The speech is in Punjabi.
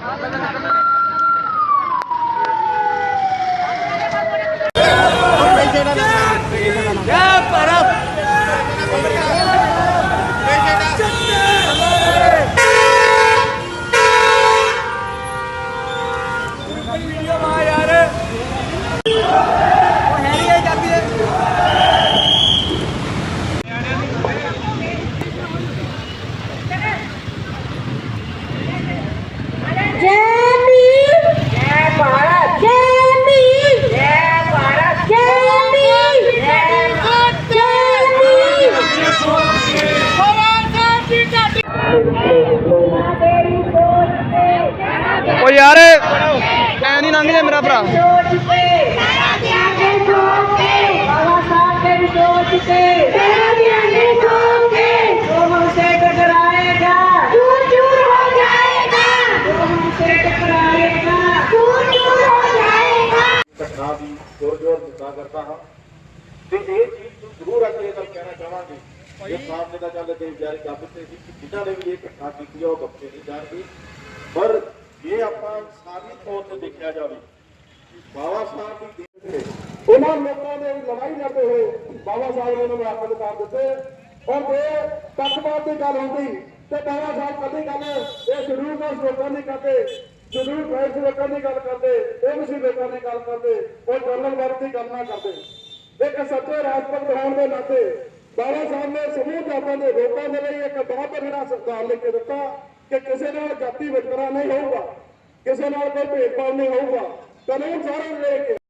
好拜拜 ਦੀ ਜ਼ੋਰ-ਜ਼ੋਰ ਦਿੱਤਾ ਕਰਦਾ ਹਾਂ। ਤੇ ਇਹ ਚੀਜ਼ ਨੂੰ ਜ਼ਰੂਰ ਇਹ ਗੱਲ ਕਹਿਣਾ ਚਾਹਾਂਗੇ। ਇਹ ਸਾਹਮਣੇ ਦਾ ਚੱਲ ਕੇ ਵਿਚਾਰੇ ਕੰਮ ਤੇ ਸੀ ਕਿ ਜਿਨ੍ਹਾਂ ਨੇ ਵੀ ਇਹ ਘਟਨਾ ਕੀਤੀ ਉਹ ਬੱਚੇ ਨਹੀਂ ਜਾਣਗੇ। ਪਰ ਇਹ ਆਪਾਂ ਸਾਰੀ ਤੌਰ ਤੇ ਦੇਖਿਆ ਜਾਵੇ ਕਿ ਬਾਬਾ ਸਾਹਿਬ ਦੀ ਦੇਣ ਤੇ ਉਹਨਾਂ ਲੋਕਾਂ ਨੇ ਲੜਾਈ ਲੜਦੇ ਹੋਏ ਬਾਬਾ ਸਾਹਿਬ ਨੇ ਉਹਨਾਂ ਨੂੰ ਆਪਣ ਕਰ ਦਿੱਤੇ। ਔਰ ਜੇ ਤੱਕਵਾਦ ਦੀ ਗੱਲ ਹੁੰਦੀ ਤੇ ਬਾਬਾ ਸਾਹਿਬ ਕਦੀ ਗੱਲ ਇਹ ਜ਼ਰੂਰ ਨਾ ਲੋਕਾਂ ਦੀ ਕਰਦੇ ਜ਼ਰੂਰ ਫੈਸ ਲੋਕਾਂ ਦੀ ਗੱਲ ਕਰਦੇ ਉਹ ਕਿਸੇ ਲੋਕਾਂ ਦੀ ਗੱਲ ਕਰਦੇ। ਗੱਲ ਨਾ ਕਰਦੇ। ਇੱਕ ਸੱਚੇ ਰਾਜਪੂਤ ਹੋਣ ਦੇ ਨਾਤੇ ਬਾਬਾ ਸਾਹਿਬ ਨੇ ਸਮੂਹ ਜਾਤਾਂ ਦੇ ਲੋਕਾਂ ਦੇ ਲਈ ਇੱਕ ਬਹੁਤ ਵੱਡਾ ਸੰਵਿਧਾਨ ਲਿਖ ਕੇ ਦਿੱਤਾ ਕਿ ਕਿਸੇ ਨਾਲ ਜਾਤੀ ਵਿਤਕਰਾ ਨਹੀਂ ਹੋਊਗਾ, ਕਿਸੇ ਨਾਲ ਕੋਈ ਭੇਦਭਾਵ ਨਹੀਂ ਹੋਊਗਾ। ਕਾਨੂੰਨ ਸਾਰਿਆਂ ਨੂੰ ਲੈ ਕੇ